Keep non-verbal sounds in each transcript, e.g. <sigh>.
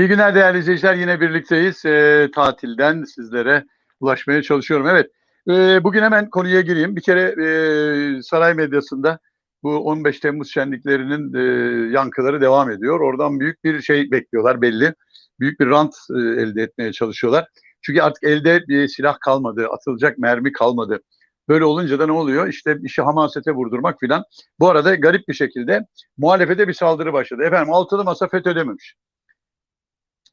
İyi günler değerli izleyiciler. Yine birlikteyiz. Ee, tatilden sizlere ulaşmaya çalışıyorum. Evet. Ee, bugün hemen konuya gireyim. Bir kere e, saray medyasında bu 15 Temmuz şenliklerinin e, yankıları devam ediyor. Oradan büyük bir şey bekliyorlar belli. Büyük bir rant e, elde etmeye çalışıyorlar. Çünkü artık elde bir silah kalmadı, atılacak mermi kalmadı. Böyle olunca da ne oluyor? İşte işi hamasete vurdurmak filan. Bu arada garip bir şekilde muhalefete bir saldırı başladı. Efendim altılı masa FETÖ dememiş.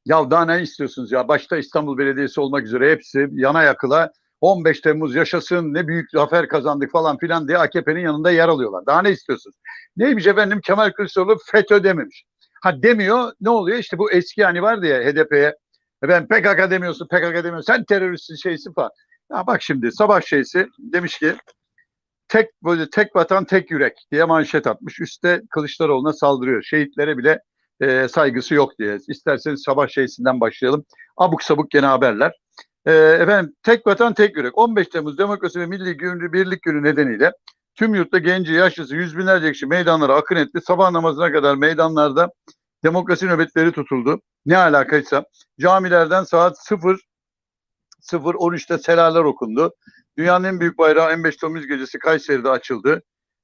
Ya daha ne istiyorsunuz ya? Başta İstanbul Belediyesi olmak üzere hepsi yana yakıla 15 Temmuz yaşasın ne büyük zafer kazandık falan filan diye AKP'nin yanında yer alıyorlar. Daha ne istiyorsunuz? Neymiş efendim Kemal Kılıçdaroğlu FETÖ dememiş. Ha demiyor ne oluyor? İşte bu eski hani vardı ya HDP'ye ben PKK demiyorsun PKK demiyorsun sen teröristsin şeysi falan. Ya bak şimdi sabah şeysi demiş ki tek böyle tek vatan tek yürek diye manşet atmış. Üste Kılıçdaroğlu'na saldırıyor. Şehitlere bile e, saygısı yok diye. İsterseniz sabah şeysinden başlayalım. Abuk sabuk gene haberler. E, efendim tek vatan tek yürek. 15 Temmuz Demokrasi ve Milli Günü Birlik Günü nedeniyle tüm yurtta genci, yaşlısı, yüz binlerce kişi meydanlara akın etti. Sabah namazına kadar meydanlarda demokrasi nöbetleri tutuldu. Ne alakaysa camilerden saat 0 0-13'te selalar okundu. Dünyanın en büyük bayrağı 15 Temmuz gecesi Kayseri'de açıldı.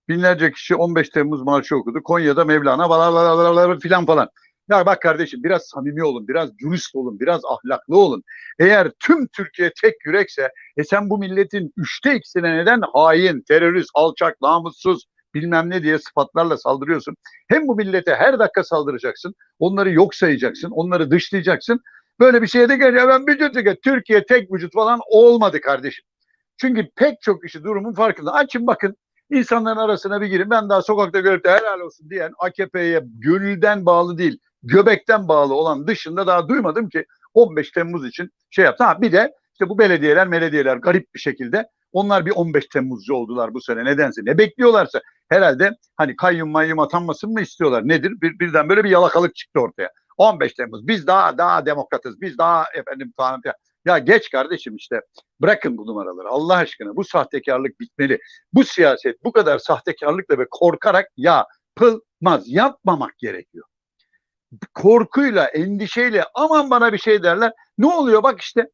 Binlerce kişi 15 Temmuz marşı okudu. Konya'da Mevlana falan filan falan. Ya bak kardeşim biraz samimi olun, biraz dürüst olun, biraz ahlaklı olun. Eğer tüm Türkiye tek yürekse e sen bu milletin üçte ikisine neden hain, terörist, alçak, namussuz bilmem ne diye sıfatlarla saldırıyorsun. Hem bu millete her dakika saldıracaksın, onları yok sayacaksın, onları dışlayacaksın. Böyle bir şeye de gel ya ben bütün Türkiye tek vücut falan olmadı kardeşim. Çünkü pek çok kişi durumun farkında. Açın bakın insanların arasına bir girin. Ben daha sokakta görüp de helal olsun diyen AKP'ye gönülden bağlı değil, göbekten bağlı olan dışında daha duymadım ki 15 Temmuz için şey yaptı. Ha bir de işte bu belediyeler, belediyeler garip bir şekilde onlar bir 15 Temmuzcu oldular bu sene nedense. Ne bekliyorlarsa herhalde hani kayyum mayyum atanmasın mı istiyorlar nedir? Bir, birden böyle bir yalakalık çıktı ortaya. 15 Temmuz biz daha daha demokratız biz daha efendim falan ya geç kardeşim işte bırakın bu numaraları Allah aşkına bu sahtekarlık bitmeli. Bu siyaset bu kadar sahtekarlıkla ve korkarak yapılmaz yapmamak gerekiyor. Korkuyla endişeyle aman bana bir şey derler ne oluyor bak işte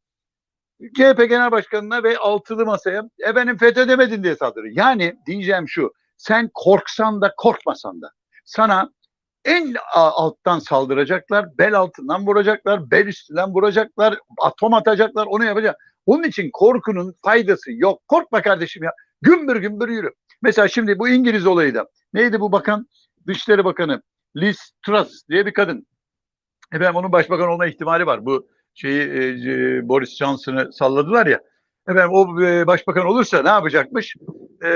CHP Genel Başkanı'na ve altılı masaya efendim FETÖ demedin diye saldırıyor. Yani diyeceğim şu sen korksan da korkmasan da sana en alttan saldıracaklar, bel altından vuracaklar, bel üstünden vuracaklar, atom atacaklar, onu yapacak. Onun için korkunun faydası yok. Korkma kardeşim ya. Gümbür gümbür yürü. Mesela şimdi bu İngiliz olayı da. Neydi bu bakan? Dışişleri Bakanı Liz Truss diye bir kadın. Efendim onun başbakan olma ihtimali var. Bu şeyi e, Boris Johnson'ı salladılar ya. Efendim o e, başbakan olursa ne yapacakmış? E,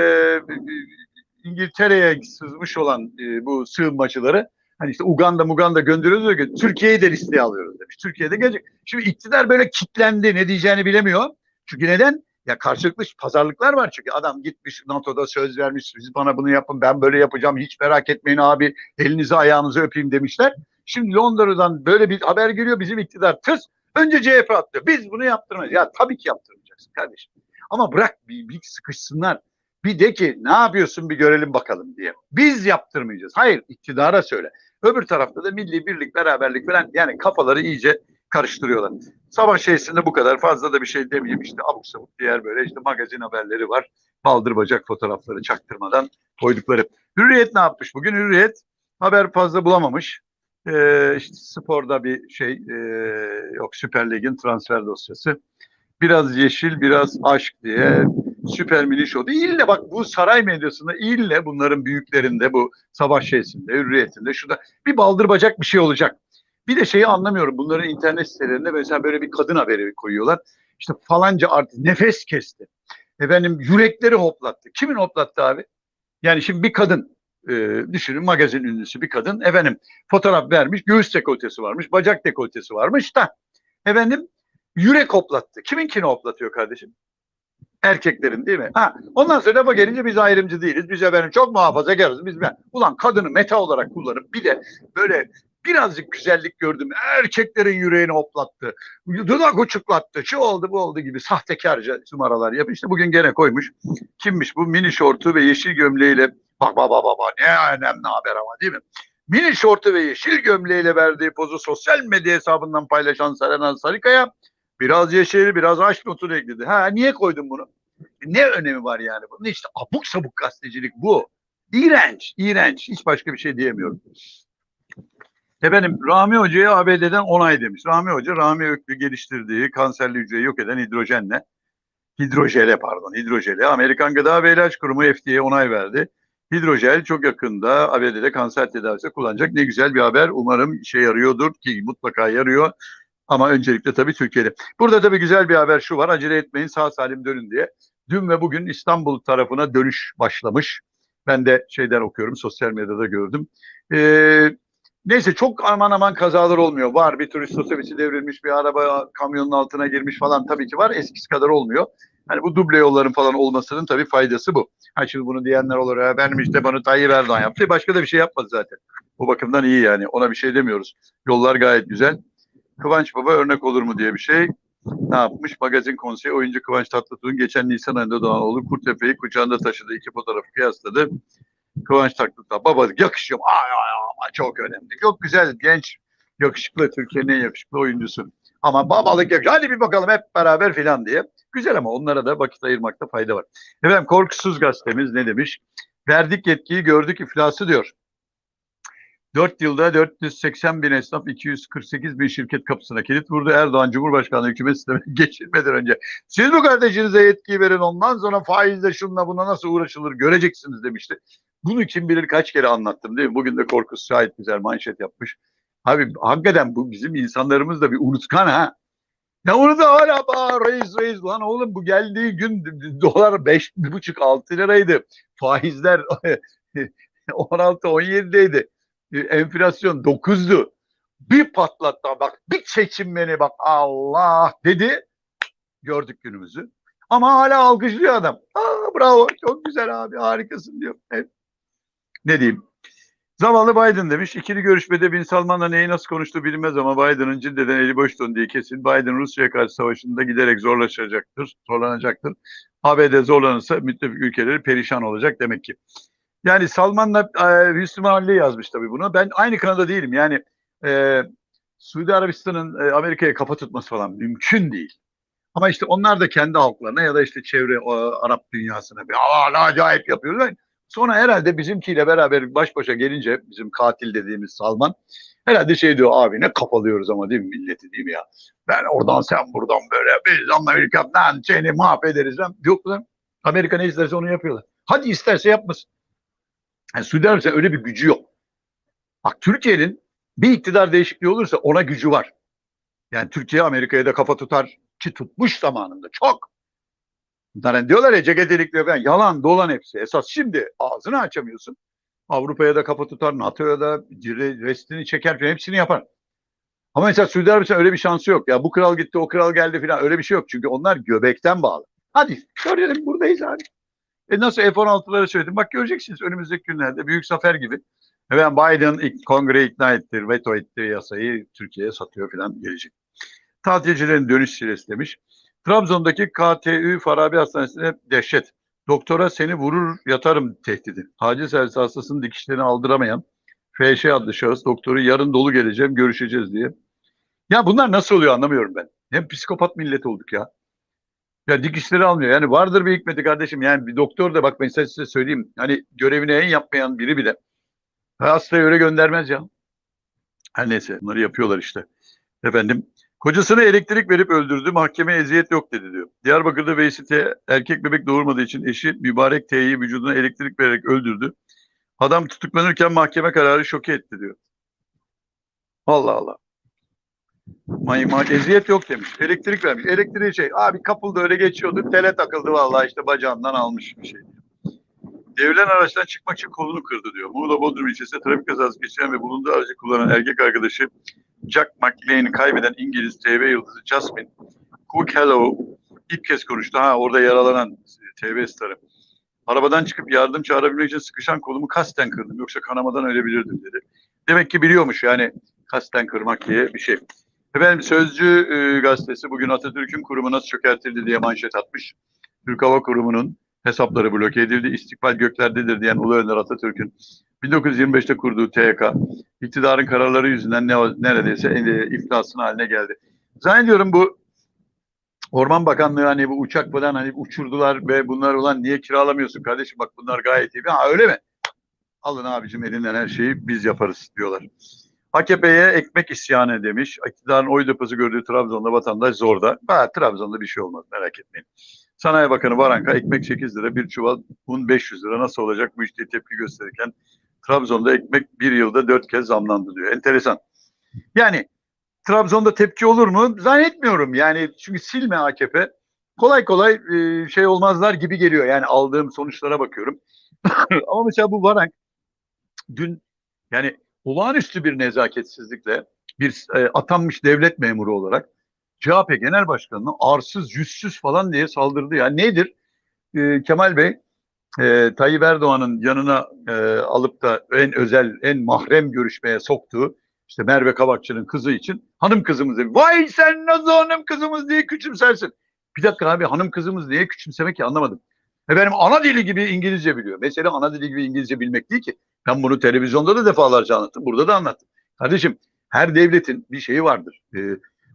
İngiltere'ye sızmış olan e, bu sığınmacıları hani işte Uganda Muganda gönderiyoruz ki Türkiye'yi de listeye alıyoruz demiş. Türkiye'de gelecek. Şimdi iktidar böyle kitlendi ne diyeceğini bilemiyor. Çünkü neden? Ya karşılıklı pazarlıklar var çünkü adam gitmiş NATO'da söz vermiş siz bana bunu yapın ben böyle yapacağım hiç merak etmeyin abi elinizi ayağınızı öpeyim demişler. Şimdi Londra'dan böyle bir haber geliyor bizim iktidar tıs önce CHP attı. Biz bunu yaptırmayız. Ya tabii ki yaptırmayacaksın kardeşim. Ama bırak bir, bir sıkışsınlar. Bir de ki ne yapıyorsun bir görelim bakalım diye. Biz yaptırmayacağız. Hayır iktidara söyle. Öbür tarafta da milli birlik, beraberlik falan yani kafaları iyice karıştırıyorlar. Sabah şeysinde bu kadar fazla da bir şey demeyeyim işte abuk sabuk diğer böyle işte magazin haberleri var. Baldır bacak fotoğrafları çaktırmadan koydukları. Hürriyet ne yapmış bugün? Hürriyet haber fazla bulamamış. Ee, işte sporda bir şey e, yok Süper Lig'in transfer dosyası. Biraz yeşil biraz aşk diye süper mini show. İlle bak bu saray medyasında ille bunların büyüklerinde bu sabah şeysinde, hürriyetinde şurada bir baldır bacak bir şey olacak. Bir de şeyi anlamıyorum. Bunların internet sitelerinde mesela böyle bir kadın haberi koyuyorlar. İşte falanca artık nefes kesti. Efendim yürekleri hoplattı. Kimin hoplattı abi? Yani şimdi bir kadın e, düşünün magazin ünlüsü bir kadın efendim fotoğraf vermiş göğüs dekoltesi varmış bacak dekoltesi varmış da efendim yürek hoplattı. Kiminkini hoplatıyor kardeşim? Erkeklerin değil mi? Ha, ondan sonra lafa gelince biz ayrımcı değiliz. Biz efendim çok muhafazakarız. Biz ben. Ulan kadını meta olarak kullanıp bir de böyle birazcık güzellik gördüm. Erkeklerin yüreğini hoplattı. Dudak uçuklattı. Şu oldu bu oldu gibi sahtekarca numaralar yapıyor. İşte bugün gene koymuş. Kimmiş bu mini şortu ve yeşil gömleğiyle bak bak bak bak ne önemli haber ama değil mi? mini şortu ve yeşil gömleğiyle verdiği pozu sosyal medya hesabından paylaşan Seren Sarıkaya biraz yeşil biraz aşk notunu ekledi. Ha niye koydun bunu? Ne önemi var yani bunun? İşte abuk sabuk gazetecilik bu. İğrenç, iğrenç. Hiç başka bir şey diyemiyorum. Efendim Rami Hoca'ya ABD'den onay demiş. Rami Hoca, Rami Öklü geliştirdiği kanserli hücreyi yok eden hidrojenle, hidrojele pardon, hidrojele Amerikan Gıda ve İlaç Kurumu FDA'ye onay verdi. Hidrojel çok yakında ABD'de kanser tedavisinde kullanacak. Ne güzel bir haber. Umarım işe yarıyordur ki mutlaka yarıyor. Ama öncelikle tabii Türkiye'de. Burada tabii güzel bir haber şu var. Acele etmeyin sağ salim dönün diye. Dün ve bugün İstanbul tarafına dönüş başlamış. Ben de şeyden okuyorum, sosyal medyada gördüm. Ee, neyse çok aman aman kazalar olmuyor. Var bir turist otobüsü devrilmiş, bir araba kamyonun altına girmiş falan tabii ki var. Eskisi kadar olmuyor. Hani bu duble yolların falan olmasının tabii faydası bu. Ha şimdi bunu diyenler olur ya benim işte bana Tayyip Erdoğan yaptı. Başka da bir şey yapmadı zaten. Bu bakımdan iyi yani. Ona bir şey demiyoruz. Yollar gayet güzel. Kıvanç Baba örnek olur mu diye bir şey ne yapmış? Magazin konseyi oyuncu Kıvanç Tatlıtuğ'un geçen Nisan ayında doğan oğlu Kurtepe'yi kucağında taşıdığı iki fotoğrafı kıyasladı. Kıvanç Tatlıtuğ baba yakışıyor. Ay ay ay çok önemli. Çok güzel genç yakışıklı Türkiye'nin en yakışıklı oyuncusu. Ama babalık yakışıyor. Hadi bir bakalım hep beraber filan diye. Güzel ama onlara da vakit ayırmakta fayda var. Efendim Korkusuz Gazetemiz ne demiş? Verdik yetkiyi gördük iflası diyor. 4 yılda 480 bin esnaf 248 bin şirket kapısına kilit vurdu. Erdoğan Cumhurbaşkanlığı hükümet sistemine <laughs> geçirmeden önce. Siz bu kardeşinize yetkiyi verin ondan sonra faizle şunla buna nasıl uğraşılır göreceksiniz demişti. Bunu kim bilir kaç kere anlattım değil mi? Bugün de Korkus şahit güzel manşet yapmış. Abi hakikaten bu bizim insanlarımız da bir unutkan ha. Ya onu da hala bağır reis reis lan oğlum bu geldiği gün <laughs> dolar beş buçuk altı liraydı. Faizler <laughs> 16 17'deydi. Enflasyon 9'du. Bir patlattı bak bir çekinmeni bak Allah dedi. Gördük günümüzü. Ama hala alkışlıyor adam. Aa, bravo çok güzel abi harikasın diyor. Evet. Ne diyeyim? Zavallı Biden demiş. İkili görüşmede Bin Salman'la neyi nasıl konuştuğu bilinmez ama Biden'ın ciddeden eli boş döndüğü kesin. Biden Rusya karşı savaşında giderek zorlaşacaktır, zorlanacaktır. ABD zorlanırsa müttefik ülkeleri perişan olacak demek ki. Yani Salman'la e, Hüsnü Mahalli yazmış tabii bunu. Ben aynı kanada değilim. Yani e, Suudi Arabistan'ın e, Amerika'ya kafa tutması falan mümkün değil. Ama işte onlar da kendi halklarına ya da işte çevre o, Arap dünyasına bir acayip yapıyorlar. Sonra herhalde bizimkiyle beraber baş başa gelince bizim katil dediğimiz Salman herhalde şey diyor abi ne kafalıyoruz ama değil mi milleti değil mi ya? Ben oradan sen buradan böyle biz Amerika'dan seni mahvederiz. Yok lan Amerika ne isterse onu yapıyorlar. Hadi isterse yapmasın. Yani Suudi Arabistan öyle bir gücü yok. Bak Türkiye'nin bir iktidar değişikliği olursa ona gücü var. Yani Türkiye Amerika'ya da kafa tutar ki tutmuş zamanında çok. Bunlar diyorlar ya ceket delikleri falan yalan dolan hepsi. Esas şimdi ağzını açamıyorsun. Avrupa'ya da kafa tutar, NATO'ya da restini çeker falan hepsini yapar. Ama mesela Suudi Arabistan öyle bir şansı yok. Ya bu kral gitti, o kral geldi falan öyle bir şey yok. Çünkü onlar göbekten bağlı. Hadi görelim buradayız abi. E nasıl F-16'ları söyledim. Bak göreceksiniz önümüzdeki günlerde büyük zafer gibi. Efendim Biden kongre ikna etti, veto etti yasayı Türkiye'ye satıyor falan gelecek. Tatilcilerin dönüş siresi demiş. Trabzon'daki KTÜ Farabi Hastanesi'ne dehşet. Doktora seni vurur yatarım tehdidi. Acil servis hastasının dikişlerini aldıramayan FŞ adlı şahıs doktoru yarın dolu geleceğim görüşeceğiz diye. Ya bunlar nasıl oluyor anlamıyorum ben. Hem psikopat millet olduk ya. Ya dikişleri almıyor. Yani vardır bir hikmeti kardeşim. Yani bir doktor da bak ben size söyleyeyim. Hani görevini en yapmayan biri bile hastayı öyle göndermez ya. Her neyse bunları yapıyorlar işte. Efendim Kocasına elektrik verip öldürdü. Mahkeme eziyet yok dedi diyor. Diyarbakır'da Veysi erkek bebek doğurmadığı için eşi mübarek T'yi vücuduna elektrik vererek öldürdü. Adam tutuklanırken mahkeme kararı şoke etti diyor. Allah Allah. Mayma eziyet yok demiş. Elektrik vermiş. Elektriği şey abi kapıldı öyle geçiyordu. Tele takıldı vallahi işte bacağından almış bir şey. Devlen araçtan çıkmak için kolunu kırdı diyor. Muğla Bodrum ilçesinde trafik kazası geçiren ve bulunduğu aracı kullanan erkek arkadaşı Jack McLean'i kaybeden İngiliz TV yıldızı Jasmine Cook Hello ilk kez konuştu. Ha orada yaralanan TV starı. Arabadan çıkıp yardım çağırabilmek için sıkışan kolumu kasten kırdım. Yoksa kanamadan ölebilirdim dedi. Demek ki biliyormuş yani kasten kırmak diye bir şey. Efendim Sözcü e, gazetesi bugün Atatürk'ün kurumu nasıl çökertildi diye manşet atmış. Türk Hava Kurumu'nun hesapları bloke edildi. İstikbal göklerdedir diyen Ulu Önder Atatürk'ün 1925'te kurduğu TYK iktidarın kararları yüzünden ne, neredeyse e, iflasın haline geldi. Zannediyorum bu Orman Bakanlığı hani bu uçak falan hani uçurdular ve bunlar olan niye kiralamıyorsun kardeşim bak bunlar gayet iyi. Ha öyle mi? Alın abicim elinden her şeyi biz yaparız diyorlar. AKP'ye ekmek isyanı demiş. İktidarın oy deposu gördüğü Trabzon'da vatandaş zorda. Ha, Trabzon'da bir şey olmaz merak etmeyin. Sanayi Bakanı Varanka ekmek 8 lira, bir çuval un 500 lira nasıl olacak bu işte tepki gösterirken Trabzon'da ekmek bir yılda dört kez zamlandı diyor. Enteresan. Yani Trabzon'da tepki olur mu? Zannetmiyorum. Yani çünkü silme AKP kolay kolay e, şey olmazlar gibi geliyor. Yani aldığım sonuçlara bakıyorum. <coughs> Ama mesela bu Varank dün yani olağanüstü bir nezaketsizlikle bir e, atanmış devlet memuru olarak CHP Genel Başkanı'na arsız, yüzsüz falan diye saldırdı. Yani nedir? E, Kemal Bey e, Tayyip Erdoğan'ın yanına e, alıp da en özel, en mahrem görüşmeye soktuğu işte Merve Kabakçı'nın kızı için hanım kızımız diye. Vay sen nasıl hanım kızımız diye küçümsersin. Bir dakika abi hanım kızımız niye küçümsemek ki anlamadım. Efendim ana dili gibi İngilizce biliyor. Mesela ana dili gibi İngilizce bilmek değil ki. Ben bunu televizyonda da defalarca anlattım. Burada da anlattım. Kardeşim her devletin bir şeyi vardır. E,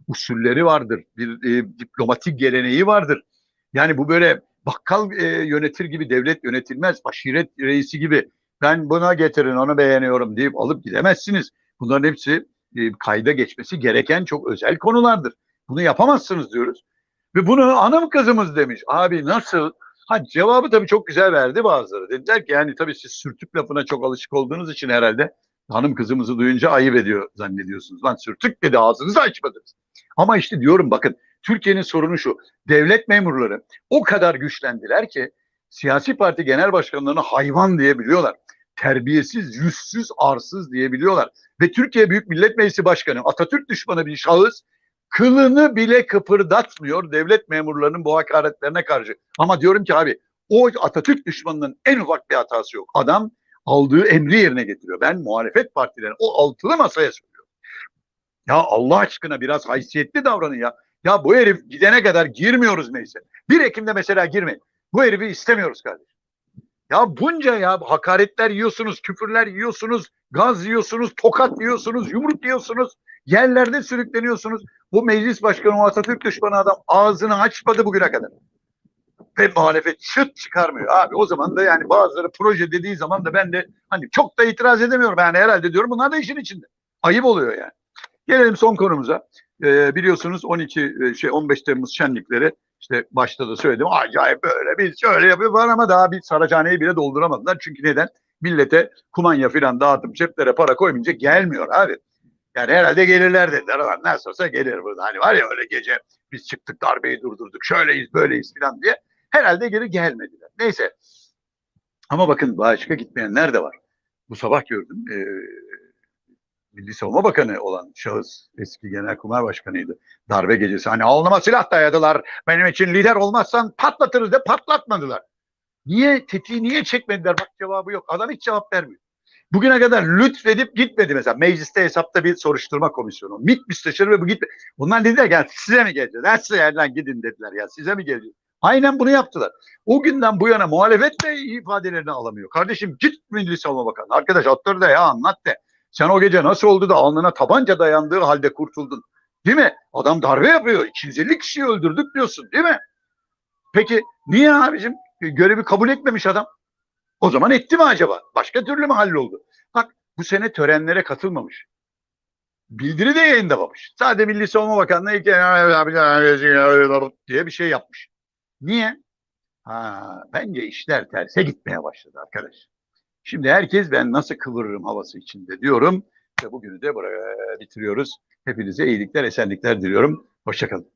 usulleri vardır. Bir e, diplomatik geleneği vardır. Yani bu böyle bakkal e, yönetir gibi devlet yönetilmez. Aşiret reisi gibi ben buna getirin onu beğeniyorum deyip alıp gidemezsiniz. Bunların hepsi e, kayda geçmesi gereken çok özel konulardır. Bunu yapamazsınız diyoruz. Ve bunu hanım kızımız demiş. Abi nasıl? Ha cevabı tabii çok güzel verdi bazıları. Dediler ki yani tabii siz sürtük lafına çok alışık olduğunuz için herhalde hanım kızımızı duyunca ayıp ediyor zannediyorsunuz. Lan sürtük dedi ağzınızı açmadınız. Ama işte diyorum bakın Türkiye'nin sorunu şu. Devlet memurları o kadar güçlendiler ki siyasi parti genel başkanlarına hayvan diyebiliyorlar. Terbiyesiz, yüzsüz, arsız diyebiliyorlar. Ve Türkiye Büyük Millet Meclisi Başkanı Atatürk düşmanı bir şahıs kılını bile kıpırdatmıyor devlet memurlarının bu hakaretlerine karşı. Ama diyorum ki abi o Atatürk düşmanının en ufak bir hatası yok. Adam aldığı emri yerine getiriyor. Ben muhalefet partilerine o altılı masaya söylüyorum. Ya Allah aşkına biraz haysiyetli davranın ya. Ya bu herif gidene kadar girmiyoruz neyse. 1 Ekim'de mesela girmeyin. Bu herifi istemiyoruz kardeşim. Ya bunca ya hakaretler yiyorsunuz, küfürler yiyorsunuz, gaz yiyorsunuz, tokat yiyorsunuz, yumruk yiyorsunuz. Yerlerde sürükleniyorsunuz. Bu meclis başkanı o Atatürk düşmanı adam ağzını açmadı bugüne kadar. Ve muhalefet çıt çıkarmıyor. Abi o zaman da yani bazıları proje dediği zaman da ben de hani çok da itiraz edemiyorum. Yani herhalde diyorum bunlar da işin içinde. Ayıp oluyor yani. Gelelim son konumuza. Ee, biliyorsunuz 12 şey 15 Temmuz şenlikleri işte başta da söyledim acayip böyle biz şöyle yapıyor var ama daha bir Saraçhane'yi bile dolduramadılar. Çünkü neden? Millete kumanya filan dağıtıp ceplere para koymayınca gelmiyor abi. Yani herhalde gelirler dediler. Ulan nasıl olsa gelir burada. Hani var ya öyle gece biz çıktık darbeyi durdurduk şöyleyiz böyleyiz filan diye. Herhalde geri gelmediler. Neyse. Ama bakın başka gitmeyenler de var. Bu sabah gördüm. Ee, Milli Savunma Bakanı olan şahıs eski Genelkurmay Başkanıydı. Darbe gecesi hani alnıma silah dayadılar. Benim için lider olmazsan patlatırız de patlatmadılar. Niye tetiği niye çekmediler? Bak cevabı yok. Adam hiç cevap vermiyor. Bugüne kadar lütfedip gitmedi mesela. Mecliste hesapta bir soruşturma komisyonu. MİT müsteşarı ve bu gitmedi. Bunlar dediler ya size mi geleceğiz? Her yerden gidin dediler ya size mi geleceğiz? Aynen bunu yaptılar. O günden bu yana muhalefet de ifadelerini alamıyor. Kardeşim git Milli Savunma Bakanı. Arkadaş otur da ya anlat de. Sen o gece nasıl oldu da alnına tabanca dayandığı halde kurtuldun? Değil mi? Adam darbe yapıyor. 250 kişiyi öldürdük diyorsun değil mi? Peki niye abicim? Görevi kabul etmemiş adam. O zaman etti mi acaba? Başka türlü mü halloldu? Bak bu sene törenlere katılmamış. Bildiri de yayınlamamış. Sadece Milli Savunma Bakanlığı diye bir şey yapmış. Niye? Ha, bence işler terse gitmeye başladı arkadaş. Şimdi herkes ben nasıl kıvırırım havası içinde diyorum. Ve bugünü de bitiriyoruz. Hepinize iyilikler, esenlikler diliyorum. Hoşçakalın.